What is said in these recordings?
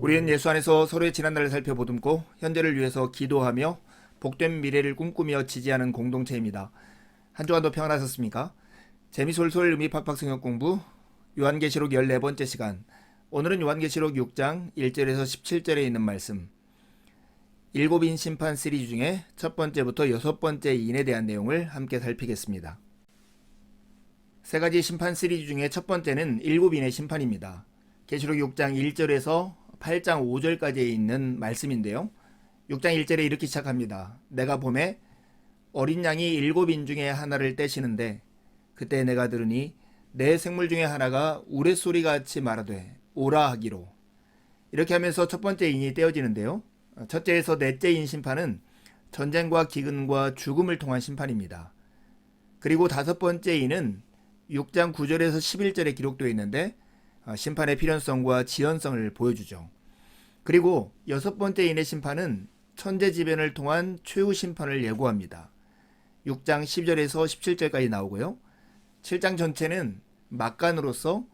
우리는 예수 안에서 서로의 지난날을 살펴보듬고 현재를 위해서 기도하며 복된 미래를 꿈꾸며 지지하는 공동체입니다. 한 주간도 평안하셨습니까? 재미솔솔 의미 팍팍 성역 공부 요한계시록 14번째 시간 오늘은 요한계시록 6장 1절에서 17절에 있는 말씀 일곱인 심판 시리즈 중에 첫 번째부터 여섯 번째 인에 대한 내용을 함께 살피겠습니다. 세 가지 심판 시리즈 중에 첫 번째는 일곱인의 심판입니다. 계시록 6장 1절에서 8장 5절까지 있는 말씀인데요. 6장 1절에 이렇게 시작합니다. 내가 봄에 어린 양이 일곱 인 중에 하나를 떼시는데 그때 내가 들으니 내 생물 중에 하나가 우레소리 같이 말하되 오라 하기로 이렇게 하면서 첫 번째 인이 떼어지는데요. 첫째에서 넷째 인 심판은 전쟁과 기근과 죽음을 통한 심판입니다. 그리고 다섯 번째 인은 6장 9절에서 11절에 기록되어 있는데 어, 심판의 필연성과 지연성을 보여주죠. 그리고 여섯 번째 인의 심판은 천재지변을 통한 최후 심판을 예고합니다. 6장 10절에서 17절까지 나오고요. 7장 전체는 막간으로서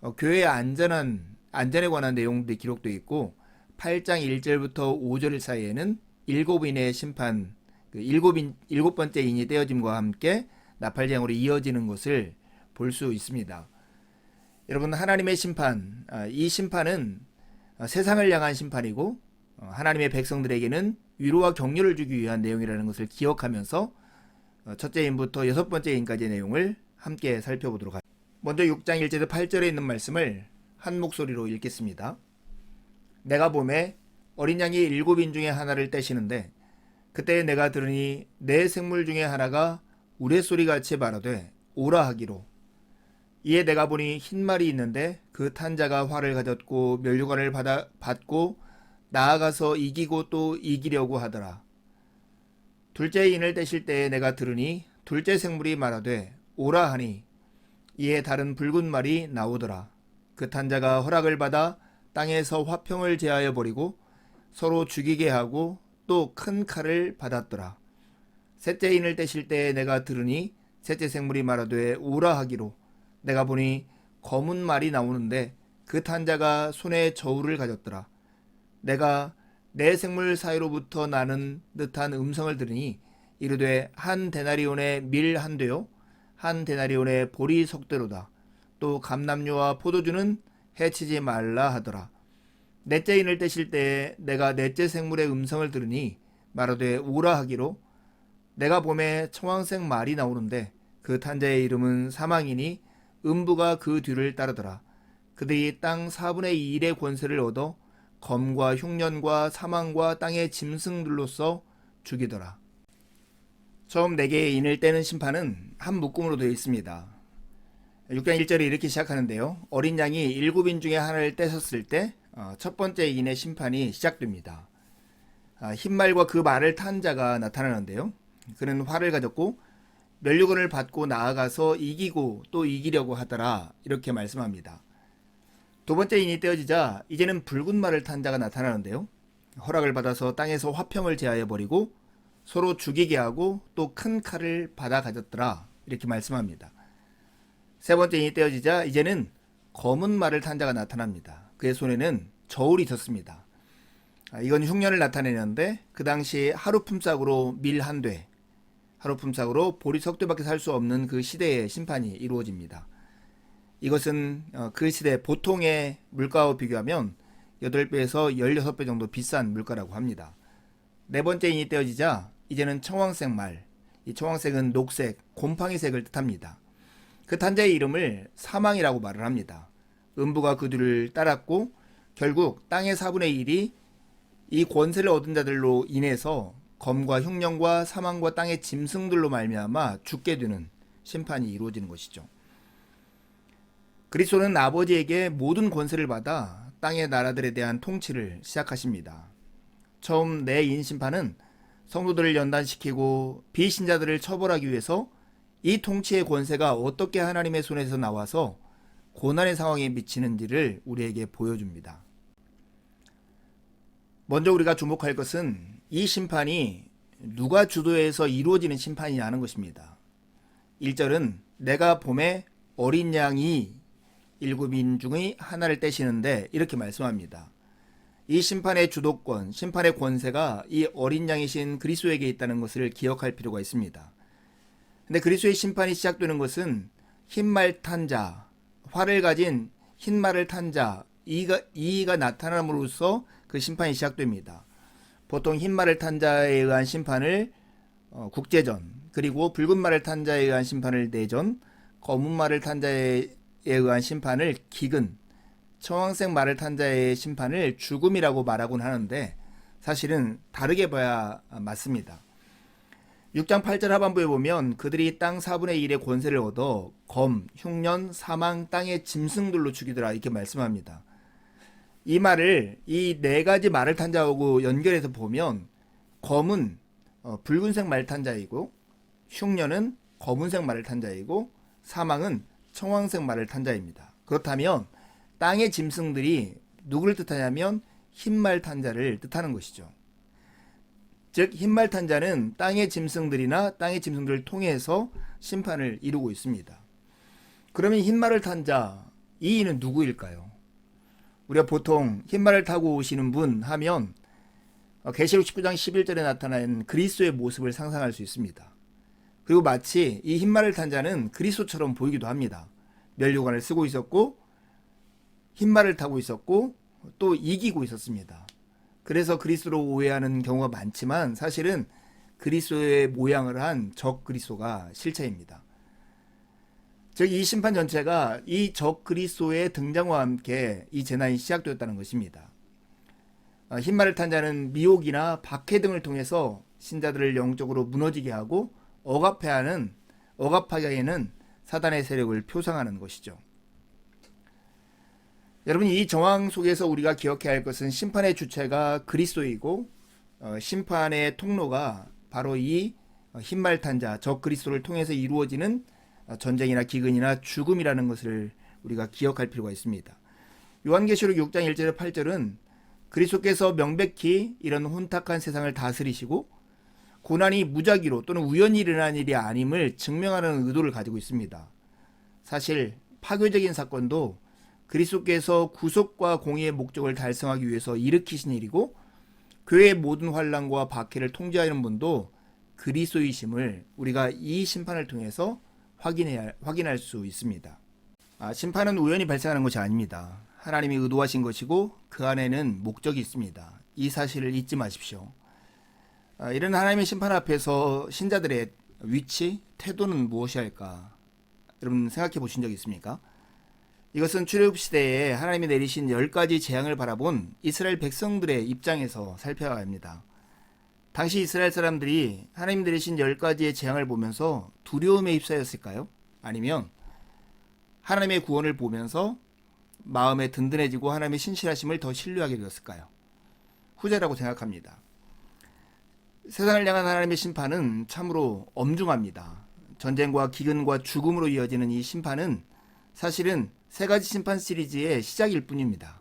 어, 교회의 안전한 안전에 관한 내용들이 기록되어 있고 8장 1절부터 5절 사이에는 일곱 인의 심판, 그 일곱 인 일곱 번째 인이 떼어짐과 함께 나팔장으로 이어지는 것을 볼 수 있습니다. 여러분 하나님의 심판, 아, 이 심판은 어, 세상을 향한 심판이고 어, 하나님의 백성들에게는 위로와 격려를 주기 위한 내용이라는 것을 기억하면서 어, 첫째 인부터 여섯 번째 인까지의 내용을 함께 살펴보도록 하겠습니다. 먼저 6장 1절에서 8절에 있는 말씀을 한 목소리로 읽겠습니다. 내가 봄에 어린 양이 일곱 인 중에 하나를 떼시는데 그때 내가 들으니 내 생물 중에 하나가 우레소리 같이 말하되 오라 하기로 이에 내가 보니 흰 말이 있는데 그 탄자가 활을 가졌고 면류관을 받아, 받고 나아가서 이기고 또 이기려고 하더라. 둘째 인을 떼실 때에 내가 들으니 둘째 생물이 말하되 오라 하니 이에 다른 붉은 말이 나오더라. 그 탄자가 허락을 받아 땅에서 화평을 제하여 버리고 서로 죽이게 하고 또 큰 칼을 받았더라. 셋째 인을 떼실 때에 내가 들으니 셋째 생물이 말하되 오라 하기로 내가 보니 검은 말이 나오는데 그 탄자가 손에 저울을 가졌더라. 내가 내 생물 사이로부터 나는 듯한 음성을 들으니 이르되 한 데나리온의 밀한 되요 한 데나리온의 보리 석대로다. 또 감남류와 포도주는 해치지 말라 하더라. 넷째 인을 떼실 때에 내가 넷째 생물의 음성을 들으니 말하되 오라 하기로 내가 봄에 청황색 말이 나오는데 그 탄자의 이름은 사망이니 음부가 그 뒤를 따르더라. 그들이 땅 4분의 1의 권세를 얻어 검과 흉년과 사망과 땅의 짐승들로서 죽이더라. 처음 네 개의 인을 떼는 심판은 한 묶음으로 되어 있습니다. 6장 1절에 이렇게 시작하는데요. 어린 양이 일곱 인 중에 하나를 떼셨을 때 첫 번째 인의 심판이 시작됩니다. 아, 흰말과 그 말을 탄 자가 나타나는데요. 그는 활을 가졌고 면류관을 받고 나아가서 이기고 또 이기려고 하더라 이렇게 말씀합니다. 두 번째 인이 떼어지자 이제는 붉은 말을 탄 자가 나타나는데요. 허락을 받아서 땅에서 화평을 제하여 버리고 서로 죽이게 하고 또 큰 칼을 받아 가졌더라 이렇게 말씀합니다. 세 번째 인이 떼어지자 이제는 검은 말을 탄 자가 나타납니다. 그의 손에는 저울이 있었습니다. 아, 이건 흉년을 나타내는데 그 당시 하루 품삯으로 밀한 돼, 하루 품삯으로 보리 석 대밖에 살 수 없는 그 시대의 심판이 이루어집니다. 이것은 어, 그 시대 보통의 물가와 비교하면 8배에서 16배 정도 비싼 물가라고 합니다. 네 번째 인이 떼어지자 이제는 청황색 말, 이 청황색은 녹색, 곰팡이색을 뜻합니다. 그 탄자의 이름을 사망이라고 말을 합니다. 음부가 그 뒤를 따랐고 결국 땅의 4분의 1이 이 권세를 얻은 자들로 인해서 검과 흉령과 사망과 땅의 짐승들로 말미암아 죽게 되는 심판이 이루어지는 것이죠. 그리스도는 아버지에게 모든 권세를 받아 땅의 나라들에 대한 통치를 시작하십니다. 처음 내 인심판은 성도들을 연단시키고 비신자들을 처벌하기 위해서 이 통치의 권세가 어떻게 하나님의 손에서 나와서 고난의 상황에 미치는지를 우리에게 보여줍니다. 먼저 우리가 주목할 것은 이 심판이 누가 주도해서 이루어지는 심판이냐는 것입니다. 1절은 내가 봄에 어린 양이 일곱 인 중의 하나를 떼시는데 이렇게 말씀합니다. 이 심판의 주도권, 심판의 권세가 이 어린 양이신 그리스도에게 있다는 것을 기억할 필요가 있습니다. 근데 그리스도의 심판이 시작되는 것은 흰말 탄 자, 활을 가진 흰말을 탄 자, 이가, 이가 나타남으로써 그 심판이 시작됩니다. 보통 흰말을 탄 자에 의한 심판을 어, 국제전, 그리고 붉은 말을 탄 자에 의한 심판을 내전, 검은 말을 탄 자에 의한 심판을 기근, 청황색 말을 탄 자의 심판을 죽음이라고 말하곤 하는데 사실은 다르게 봐야 맞습니다. 6장 8절 하반부에 보면 그들이 땅 4분의 1의 권세를 얻어 검, 흉년, 사망, 땅의 짐승들로 죽이더라 이렇게 말씀합니다. 이 말을 이 네 가지 말을 탄 자하고 연결해서 보면 검은 어, 붉은색 말을 탄 자이고 흉년은 검은색 말을 탄 자이고 사망은 청황색 말을 탄 자입니다. 그렇다면 땅의 짐승들이 누구를 뜻하냐면 흰 말 탄 자를 뜻하는 것이죠. 즉 흰말 탄 자는 땅의 짐승들이나 땅의 짐승들을 통해서 심판을 이루고 있습니다. 그러면 흰말을 탄 자, 이 이는 누구일까요? 우리가 보통 흰말을 타고 오시는 분 하면 어, 계시록 19장 11절에 나타난 그리스도의 모습을 상상할 수 있습니다. 그리고 마치 이 흰말을 탄 자는 그리스도처럼 보이기도 합니다. 멸류관을 쓰고 있었고 흰말을 타고 있었고 또 이기고 있었습니다. 그래서 그리스도로 오해하는 경우가 많지만 사실은 그리스도의 모양을 한 적 그리스도가 실체입니다. 즉 이 심판 전체가 이 적 그리스도의 등장과 함께 이 재난이 시작되었다는 것입니다. 아, 흰말을 탄 자는 미혹이나 박해 등을 통해서 신자들을 영적으로 무너지게 하고 억압해하는 억압하게 하는 사단의 세력을 표상하는 것이죠. 여러분 이 정황 속에서 우리가 기억해야 할 것은 심판의 주체가 그리스도이고 어, 심판의 통로가 바로 이 어, 흰말 탄자 적 그리스도를 통해서 이루어지는 어, 전쟁이나 기근이나 죽음이라는 것을 우리가 기억할 필요가 있습니다. 요한계시록 6장 1절에 8절은 그리스도께서 명백히 이런 혼탁한 세상을 다스리시고 고난이 무작위로 또는 우연히 일어난 일이 아님을 증명하는 의도를 가지고 있습니다. 사실 파괴적인 사건도 그리스도께서 구속과 공의의 목적을 달성하기 위해서 일으키신 일이고 교회의 모든 환란과 박해를 통제하는 분도 그리스도이심을 우리가 이 심판을 통해서 확인해야, 확인할 수 있습니다. 아, 심판은 우연히 발생하는 것이 아닙니다. 하나님이 의도하신 것이고 그 안에는 목적이 있습니다. 이 사실을 잊지 마십시오. 아, 이런 하나님의 심판 앞에서 신자들의 위치, 태도는 무엇이 할까? 여러분 생각해 보신 적 있습니까? 이것은 출애굽 시대에 하나님이 내리신 열 가지 재앙을 바라본 이스라엘 백성들의 입장에서 살펴야 합니다. 당시 이스라엘 사람들이 하나님 내리신 열 가지의 재앙을 보면서 두려움에 휩싸였을까요? 아니면 하나님의 구원을 보면서 마음에 든든해지고 하나님의 신실하심을 더 신뢰하게 되었을까요? 후자라고 생각합니다. 세상을 향한 하나님의 심판은 참으로 엄중합니다. 전쟁과 기근과 죽음으로 이어지는 이 심판은 사실은 세 가지 심판 시리즈의 시작일 뿐입니다.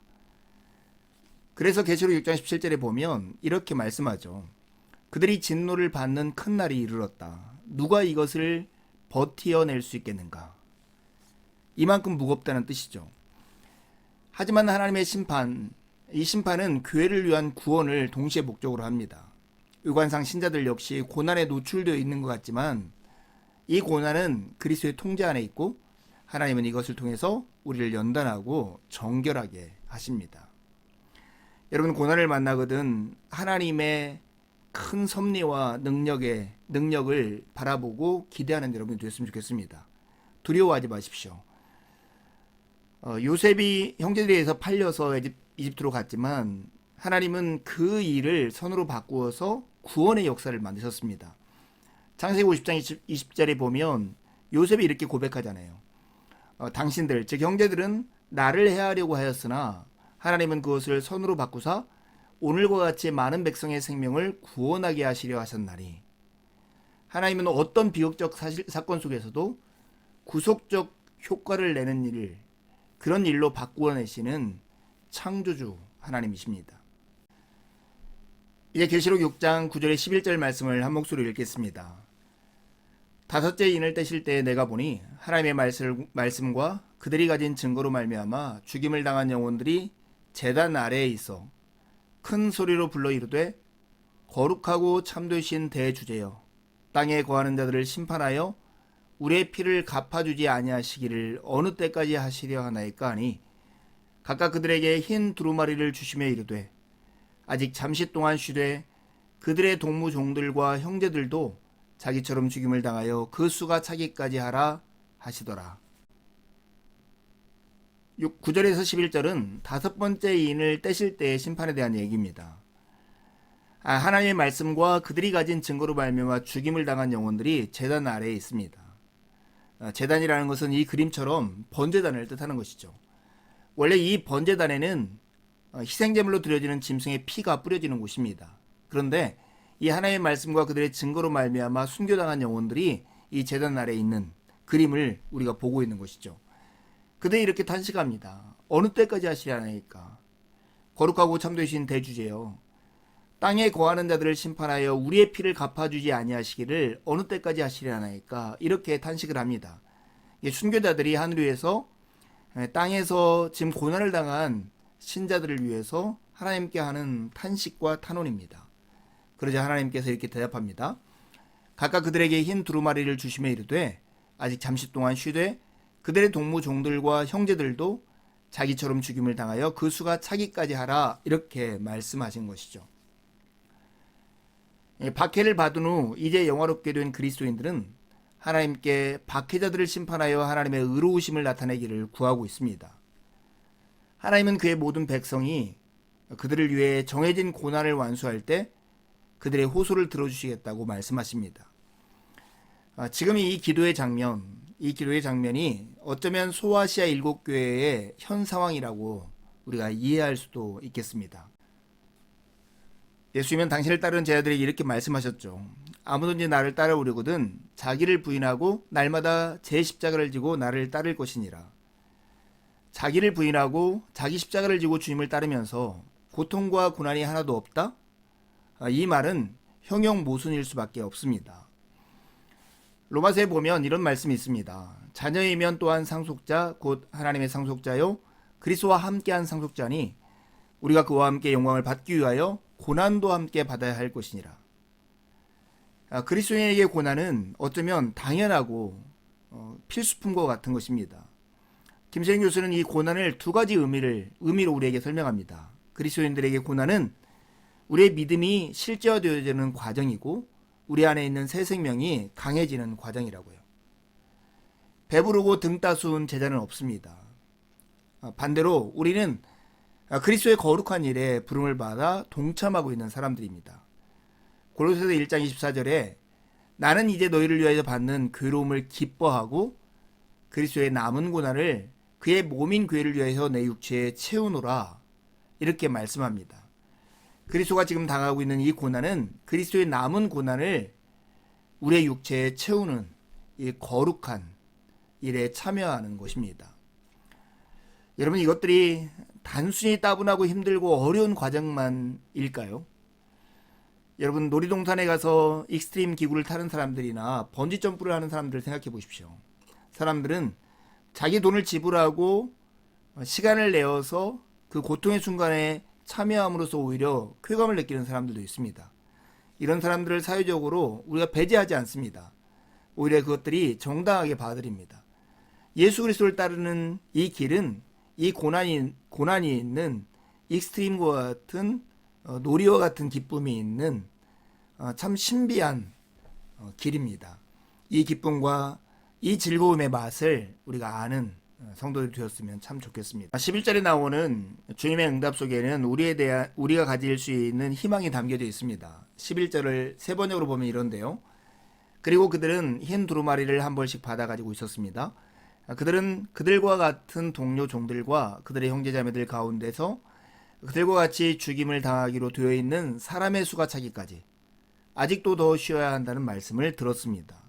그래서 계시록 6장 17절에 보면 이렇게 말씀하죠. 그들이 진노를 받는 큰 날이 이르렀다. 누가 이것을 버티어낼 수 있겠는가? 이만큼 무겁다는 뜻이죠. 하지만 하나님의 심판, 이 심판은 교회를 위한 구원을 동시에 목적으로 합니다. 의관상 신자들 역시 고난에 노출되어 있는 것 같지만 이 고난은 그리스도의 통제 안에 있고 하나님은 이것을 통해서 우리를 연단하고 정결하게 하십니다. 여러분 고난을 만나거든 하나님의 큰 섭리와 능력의 능력을 바라보고 기대하는 여러분이 되었으면 좋겠습니다. 두려워하지 마십시오. 어, 요셉이 형제들에 의해서 팔려서 이집, 이집트로 갔지만 하나님은 그 일을 선으로 바꾸어서 구원의 역사를 만드셨습니다. 창세기 50장 20, 20절에 보면 요셉이 이렇게 고백하잖아요. 어, 당신들 즉 형제들은 나를 해하려고 하였으나 하나님은 그것을 선으로 바꾸사 오늘과 같이 많은 백성의 생명을 구원하게 하시려 하셨나니 하나님은 어떤 비극적 사실, 사건 속에서도 구속적 효과를 내는 일을 그런 일로 바꾸어 내시는 창조주 하나님이십니다. 이제 계시록 6장 9절의 11절 말씀을 한 목소리로 읽겠습니다. 다섯째 인을 떼실 때 내가 보니 하나님의 말씀, 말씀과 그들이 가진 증거로 말미암아 죽임을 당한 영혼들이 재단 아래에 있어 큰 소리로 불러 이르되 거룩하고 참되신 대주제여 땅에 거하는 자들을 심판하여 우리의 피를 갚아주지 아니하시기를 어느 때까지 하시려 하나이까 하니 각각 그들에게 흰 두루마리를 주시며 이르되 아직 잠시 동안 쉬되 그들의 동무 종들과 형제들도 자기처럼 죽임을 당하여 그 수가 차기까지 하라 하시더라. 9절에서 11절은 다섯 번째 인을 떼실 때의 심판에 대한 얘기입니다. 아, 하나님의 말씀과 그들이 가진 증거로 발명하 죽임을 당한 영혼들이 재단 아래에 있습니다. 아, 재단이라는 것은 이 그림처럼 번제단을 뜻하는 것이죠. 원래 이 번제단에는 어, 희생제물로 드려지는 짐승의 피가 뿌려지는 곳입니다. 그런데 이 하나님의 말씀과 그들의 증거로 말미암아 순교당한 영혼들이 이 재단 아래에 있는 그림을 우리가 보고 있는 것이죠. 그들이 이렇게 탄식합니다. 어느 때까지 하시려나이까? 거룩하고 참되신 대주제여. 땅에 거하는 자들을 심판하여 우리의 피를 갚아주지 아니하시기를 어느 때까지 하시려나이까? 이렇게 탄식을 합니다. 순교자들이 하늘 위에서 땅에서 지금 고난을 당한 신자들을 위해서 하나님께 하는 탄식과 탄원입니다. 그러자 하나님께서 이렇게 대답합니다. 각각 그들에게 흰 두루마리를 주시며 이르되 아직 잠시 동안 쉬되 그들의 동무 종들과 형제들도 자기처럼 죽임을 당하여 그 수가 차기까지 하라 이렇게 말씀하신 것이죠. 예, 박해를 받은 후 이제 영화롭게 된 그리스도인들은 하나님께 박해자들을 심판하여 하나님의 의로우심을 나타내기를 구하고 있습니다. 하나님은 그의 모든 백성이 그들을 위해 정해진 고난을 완수할 때 그들의 호소를 들어주시겠다고 말씀하십니다. 아, 지금 이 기도의 장면, 이 기도의 장면이 어쩌면 소아시아 일곱 교회의 현 상황이라고 우리가 이해할 수도 있겠습니다. 예수님은 당신을 따르는 제자들에게 이렇게 말씀하셨죠. 아무든지 나를 따라오려거든 자기를 부인하고 날마다 제 십자가를 지고 나를 따를 것이니라. 자기를 부인하고 자기 십자가를 지고 주님을 따르면서 고통과 고난이 하나도 없다? 아, 이 말은 형용 모순일 수밖에 없습니다. 로마서에 보면 이런 말씀이 있습니다. 자녀이면 또한 상속자 곧 하나님의 상속자요 그리스도와 함께한 상속자니 우리가 그와 함께 영광을 받기 위하여 고난도 함께 받아야 할 것이니라. 아, 그리스도인에게 고난은 어쩌면 당연하고 어, 필수품과 같은 것입니다. 김세인 교수는 이 고난을 두 가지 의미를 의미로 우리에게 설명합니다. 그리스도인들에게 고난은 우리의 믿음이 실제화되어지는 과정이고 우리 안에 있는 새 생명이 강해지는 과정이라고요. 배부르고 등 따스운 제자는 없습니다. 아, 반대로 우리는 그리스도의 거룩한 일에 부름을 받아 동참하고 있는 사람들입니다. 골로새서 1장 24절에 나는 이제 너희를 위하여 받는 괴로움을 기뻐하고 그리스도의 남은 고난을 그의 몸인 교회를 위해서 내 육체에 채우노라 이렇게 말씀합니다. 그리스도가 지금 당하고 있는 이 고난은 그리스도의 남은 고난을 우리의 육체에 채우는 이 거룩한 일에 참여하는 것입니다. 여러분 이것들이 단순히 따분하고 힘들고 어려운 과정만일까요? 여러분 놀이동산에 가서 익스트림 기구를 타는 사람들이나 번지 점프를 하는 사람들을 생각해 보십시오. 사람들은 자기 돈을 지불하고 시간을 내어서 그 고통의 순간에 참여함으로써 오히려 쾌감을 느끼는 사람들도 있습니다. 이런 사람들을 사회적으로 우리가 배제하지 않습니다. 오히려 그것들이 정당하게 봐드립니다. 예수 그리스도를 따르는 이 길은 이 고난이 고난이 있는 익스트림과 같은 어, 놀이와 같은 기쁨이 있는 어, 참 신비한 어, 길입니다. 이 기쁨과 이 즐거움의 맛을 우리가 아는 어, 성도들이 되었으면 참 좋겠습니다. 11절에 나오는 주님의 응답 속에는 우리에 대한 우리가 가질 수 있는 희망이 담겨져 있습니다. 11절을 세 번역으로 보면 이런데요. 그리고 그들은 흰 두루마리를 한 벌씩 받아 가지고 있었습니다. 그들은 그들과 같은 동료 종들과 그들의 형제자매들 가운데서 그들과 같이 죽임을 당하기로 되어 있는 사람의 수가 차기까지 아직도 더 쉬어야 한다는 말씀을 들었습니다.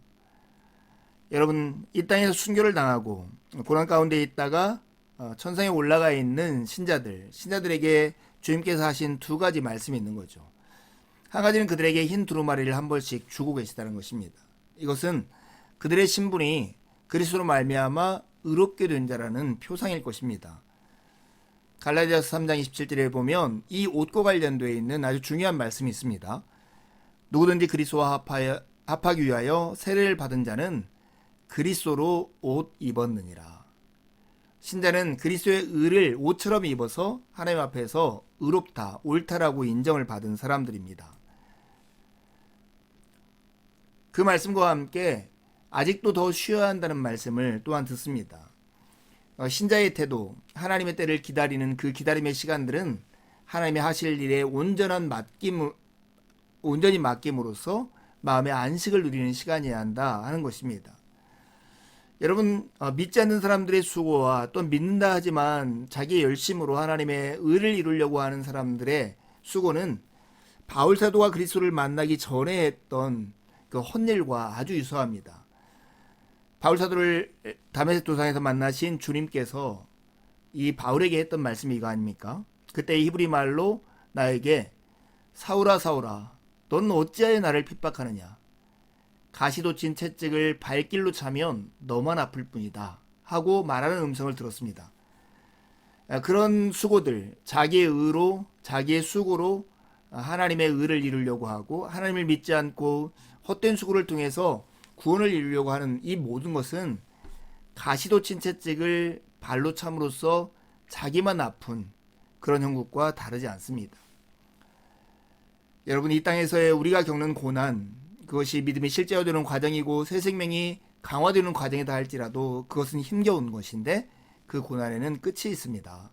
여러분 이 땅에서 순교를 당하고 고난 가운데 있다가 어, 천상에 올라가 있는 신자들 신자들에게 주님께서 하신 두 가지 말씀이 있는 거죠. 한 가지는 그들에게 흰 두루마리를 한 벌씩 주고 계시다는 것입니다. 이것은 그들의 신분이 그리스도로 말미암아 의롭게 된 자라는 표상일 것입니다. 갈라디아서 3장 27절에 보면 이 옷과 관련되어 있는 아주 중요한 말씀이 있습니다. 누구든지 그리스도와 합하여, 합하기 위하여 세례를 받은 자는 그리스도로 옷 입었느니라. 신자는 그리스도의 의를 옷처럼 입어서 하나님 앞에서 의롭다, 옳다라고 인정을 받은 사람들입니다. 그 말씀과 함께 아직도 더 쉬어야 한다는 말씀을 또한 듣습니다. 어, 신자의 태도, 하나님의 때를 기다리는 그 기다림의 시간들은 하나님의 하실 일에 온전한 맡김, 온전히 맡김으로써 마음의 안식을 누리는 시간이어야 한다 하는 것입니다. 여러분 어, 믿지 않는 사람들의 수고와 또 믿는다 하지만 자기의 열심으로 하나님의 의를 이루려고 하는 사람들의 수고는 바울 사도가 그리스도를 만나기 전에 했던 그 헛일과 아주 유사합니다. 바울 사도를 다메섹 도상에서 만나신 주님께서 이 바울에게 했던 말씀이 이거 아닙니까? 그때 히브리 말로 나에게 사울아 사울아 넌 어찌하여 나를 핍박하느냐 가시도 친 채찍을 발길로 차면 너만 아플 뿐이다 하고 말하는 음성을 들었습니다. 아, 그런 수고들 자기의 의로 자기의 수고로 하나님의 의를 이루려고 하고 하나님을 믿지 않고 헛된 수고를 통해서 구원을 이루려고 하는 이 모든 것은 가시도 친 채찍을 발로 참으로써 자기만 아픈 그런 형국과 다르지 않습니다. 여러분 이 땅에서의 우리가 겪는 고난 그것이 믿음이 실제화되는 과정이고 새 생명이 강화되는 과정이다 할지라도 그것은 힘겨운 것인데 그 고난에는 끝이 있습니다.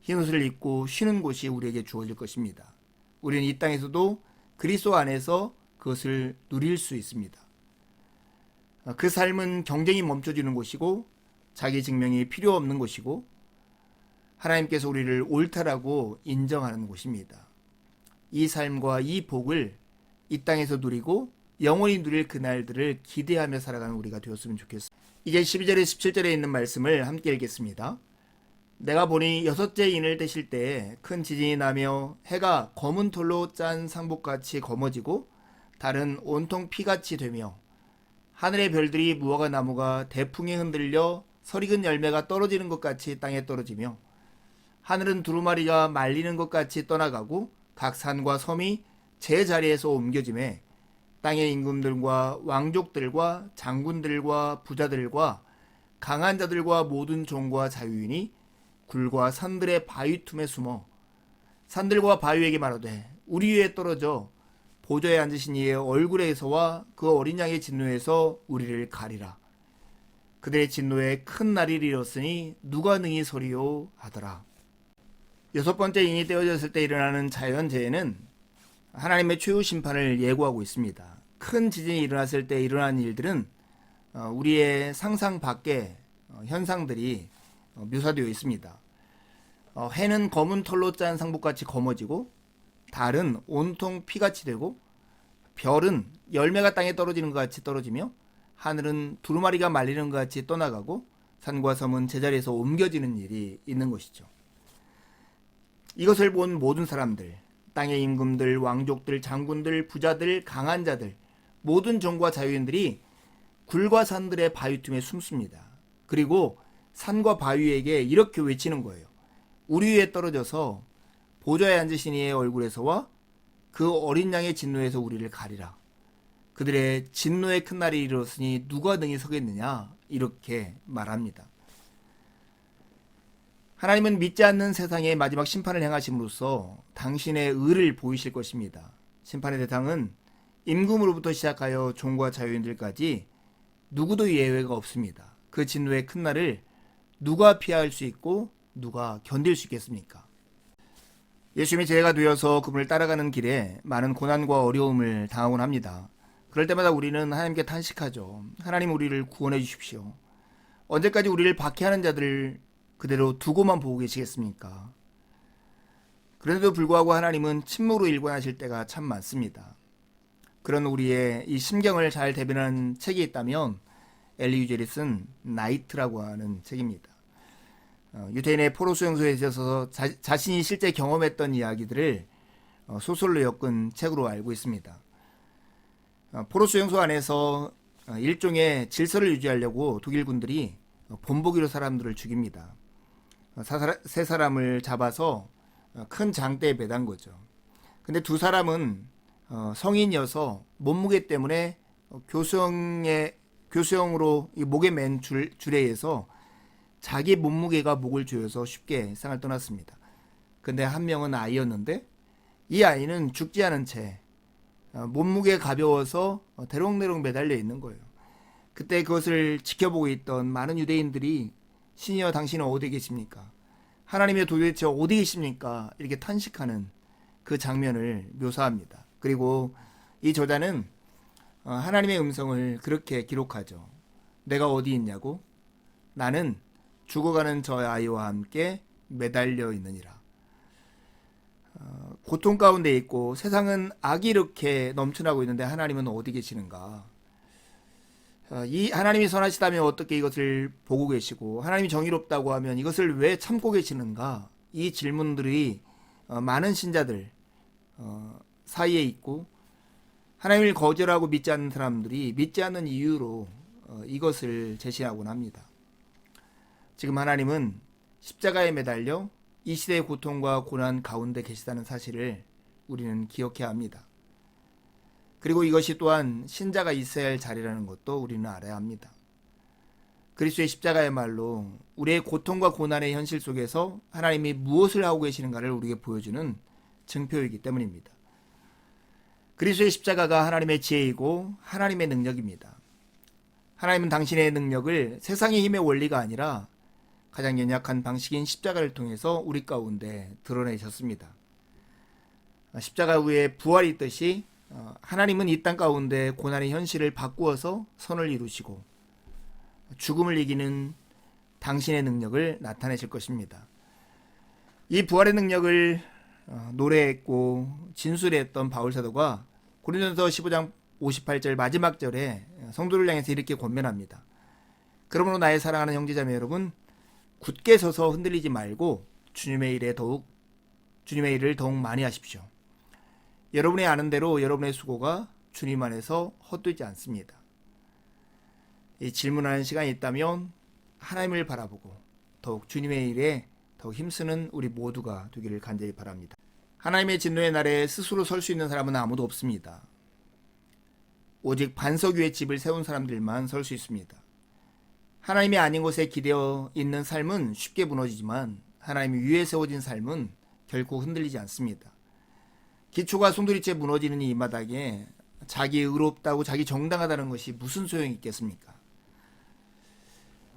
흰 옷을 입고 쉬는 곳이 우리에게 주어질 것입니다. 우리는 이 땅에서도 그리스도 안에서 그것을 누릴 수 있습니다. 그 삶은 경쟁이 멈춰지는 곳이고 자기 증명이 필요 없는 곳이고 하나님께서 우리를 옳다라고 인정하는 곳입니다. 이 삶과 이 복을 이 땅에서 누리고 영원히 누릴 그날들을 기대하며 살아가는 우리가 되었으면 좋겠습니다. 이제 12절에 17절에 있는 말씀을 함께 읽겠습니다. 내가 보니 여섯째 인을 떼실 때에 큰 지진이 나며 해가 검은 털로 짠 상복같이 검어지고 달은 온통 피같이 되며 하늘의 별들이 무화과 나무가 대풍에 흔들려 설익은 열매가 떨어지는 것 같이 땅에 떨어지며 하늘은 두루마리가 말리는 것 같이 떠나가고 각 산과 섬이 제 자리에서 옮겨짐에 땅의 임금들과 왕족들과 장군들과 부자들과 강한 자들과 모든 종과 자유인이 굴과 산들의 바위 틈에 숨어 산들과 바위에게 말하되 우리 위에 떨어져 보좌에 앉으신 이의 얼굴에서와 그 어린 양의 진노에서 우리를 가리라. 그들의 진노에 큰 날이 이르렀으니 누가 능히 소리요 하더라. 여섯 번째 인이 떼어졌을 때 일어나는 자연재해는 하나님의 최후 심판을 예고하고 있습니다. 큰 지진이 일어났을 때 일어난 일들은 어, 우리의 상상 밖의 어, 현상들이 어, 묘사되어 있습니다. 해는 검은 털로 짠 상복같이 검어지고 달은 온통 피같이 되고 별은 열매가 땅에 떨어지는 것 같이 떨어지며 하늘은 두루마리가 말리는 것 같이 떠나가고 산과 섬은 제자리에서 옮겨지는 일이 있는 것이죠. 이것을 본 모든 사람들, 땅의 임금들, 왕족들, 장군들, 부자들, 강한 자들, 모든 종과 자유인들이 굴과 산들의 바위 틈에 숨습니다. 그리고 산과 바위에게 이렇게 외치는 거예요. 우리 위에 떨어져서 보좌에 앉으신 이의 얼굴에서와 그 어린 양의 진노에서 우리를 가리라. 그들의 진노의 큰 날이 이르렀으니 누가 능히 서겠느냐 이렇게 말합니다. 하나님은 믿지 않는 세상의 마지막 심판을 행하심으로써 당신의 의를 보이실 것입니다. 심판의 대상은 임금으로부터 시작하여 종과 자유인들까지 누구도 예외가 없습니다. 그 진노의 큰 날을 누가 피할 수 있고 누가 견딜 수 있겠습니까? 예수님이 죄가 되어서 그분을 따라가는 길에 많은 고난과 어려움을 당하곤 합니다. 그럴 때마다 우리는 하나님께 탄식하죠. 하나님 우리를 구원해 주십시오. 언제까지 우리를 박해하는 자들을 그대로 두고만 보고 계시겠습니까? 그런데도 불구하고 하나님은 침묵으로 일관하실 때가 참 많습니다. 그런 우리의 이 심경을 잘 대변하는 책이 있다면 엘리 유젤이 쓴 나이트라고 하는 책입니다. 어, 유태인의 포로 수용소에 있어서 자, 신이 실제 경험했던 이야기들을 어, 소설로 엮은 책으로 알고 있습니다. 어, 포로 수용소 안에서 어, 일종의 질서를 유지하려고 독일군들이 어, 본보기로 사람들을 죽입니다. 세 사람을 잡아서 어, 큰 장대에 매단 거죠. 근데 두 사람은 어, 성인이어서 몸무게 때문에 어, 교수형의 교수형으로 이 목에 맨 줄, 줄에 의해서 자기 몸무게가 목을 조여서 쉽게 세상을 떠났습니다. 근데 한 명은 아이였는데 이 아이는 죽지 않은 채 어, 몸무게 가벼워서 어, 대롱대롱 매달려 있는 거예요. 그때 그것을 지켜보고 있던 많은 유대인들이 신이여 당신은 어디 계십니까? 하나님의 도대체 어디 계십니까? 이렇게 탄식하는 그 장면을 묘사합니다. 그리고 이 저자는 어, 하나님의 음성을 그렇게 기록하죠. 내가 어디 있냐고? 나는 죽어가는 저 아이와 함께 매달려 있느니라. 어, 고통 가운데 있고 세상은 악이 이렇게 넘쳐나고 있는데 하나님은 어디 계시는가? 어, 이 하나님이 선하시다면 어떻게 이것을 보고 계시고 하나님이 정의롭다고 하면 이것을 왜 참고 계시는가? 이 질문들이 어, 많은 신자들 어, 사이에 있고 하나님을 거절하고 믿지 않는 사람들이 믿지 않는 이유로 어, 이것을 제시하곤 합니다. 지금 하나님은 십자가에 매달려 이 시대의 고통과 고난 가운데 계시다는 사실을 우리는 기억해야 합니다. 그리고 이것이 또한 신자가 있어야 할 자리라는 것도 우리는 알아야 합니다. 그리스도의 십자가의 말로 우리의 고통과 고난의 현실 속에서 하나님이 무엇을 하고 계시는가를 우리에게 보여주는 증표이기 때문입니다. 그리스도의 십자가가 하나님의 지혜이고 하나님의 능력입니다. 하나님은 당신의 능력을 세상의 힘의 원리가 아니라 가장 연약한 방식인 십자가를 통해서 우리 가운데 드러내셨습니다. 십자가 후에 부활이 있듯이 어, 하나님은 이 땅 가운데 고난의 현실을 바꾸어서 선을 이루시고 죽음을 이기는 당신의 능력을 나타내실 것입니다. 이 부활의 능력을 어, 노래했고 진술했던 바울 사도가 고린도서 15장 58절 마지막 절에 성도를 향해서 이렇게 권면합니다. 그러므로 나의 사랑하는 형제자매 여러분 굳게 서서 흔들리지 말고 주님의 일에 더욱 주님의 일을 더욱 많이 하십시오. 여러분이 아는 대로 여러분의 수고가 주님 안에서 헛되지 않습니다. 이 질문하는 시간이 있다면 하나님을 바라보고 더욱 주님의 일에 더욱 힘쓰는 우리 모두가 되기를 간절히 바랍니다. 하나님의 진노의 날에 스스로 설 수 있는 사람은 아무도 없습니다. 오직 반석 위에 집을 세운 사람들만 설 수 있습니다. 하나님이 아닌 곳에 기대어 있는 삶은 쉽게 무너지지만 하나님이 위에 세워진 삶은 결코 흔들리지 않습니다. 기초가 송두리째 무너지는 이 마당에 자기 의롭다고 자기 정당하다는 것이 무슨 소용이 있겠습니까?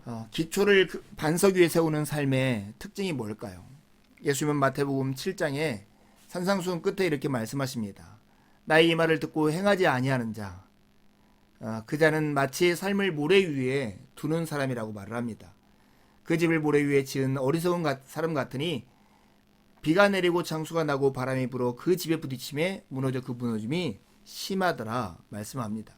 어, 기초를 그 반석 위에 세우는 삶의 특징이 뭘까요? 예수님은 마태복음 7장에 산상수훈 끝에 이렇게 말씀하십니다. 나의 이 말을 듣고 행하지 아니하는 자, 어, 그 자는 마치 삶을 모래 위에 두는 사람이라고 말을 합니다. 그 집을 모래 위에 지은 어리석은 가- 사람 같으니 비가 내리고 장수가 나고 바람이 불어 그 집에 부딪힘에 무너져 그 무너짐이 심하더라 말씀합니다.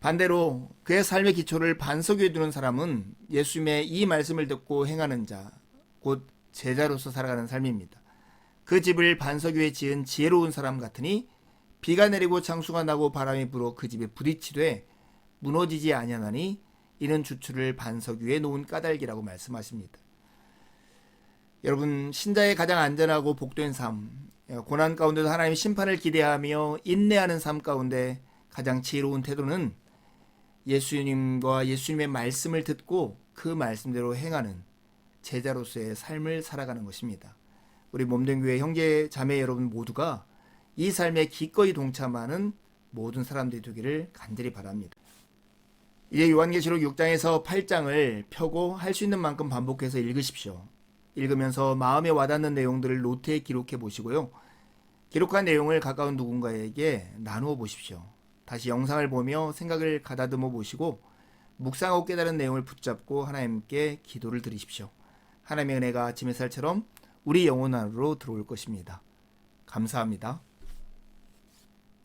반대로 그의 삶의 기초를 반석 위에 두는 사람은 예수님의 이 말씀을 듣고 행하는 자, 곧 제자로서 살아가는 삶입니다. 그 집을 반석 위에 지은 지혜로운 사람 같으니 비가 내리고 장수가 나고 바람이 불어 그 집에 부딪히되 무너지지 아니하나니 이는 주추를 반석 위에 놓은 까닭이라고 말씀하십니다. 여러분 신자의 가장 안전하고 복된 삶, 고난 가운데도 하나님 심판을 기대하며 인내하는 삶 가운데 가장 지혜로운 태도는 예수님과 예수님의 말씀을 듣고 그 말씀대로 행하는 제자로서의 삶을 살아가는 것입니다. 우리 몸된 교회 형제 자매 여러분 모두가 이 삶에 기꺼이 동참하는 모든 사람들이 되기를 간절히 바랍니다. 이제 요한계시록 6장에서 8장을 펴고 할 수 있는 만큼 반복해서 읽으십시오. 읽으면서 마음에 와닿는 내용들을 노트에 기록해 보시고요. 기록한 내용을 가까운 누군가에게 나누어 보십시오. 다시 영상을 보며 생각을 가다듬어 보시고 묵상하고 깨달은 내용을 붙잡고 하나님께 기도를 드리십시오. 하나님의 은혜가 아침 햇살처럼 우리 영혼 안으로 들어올 것입니다. 감사합니다.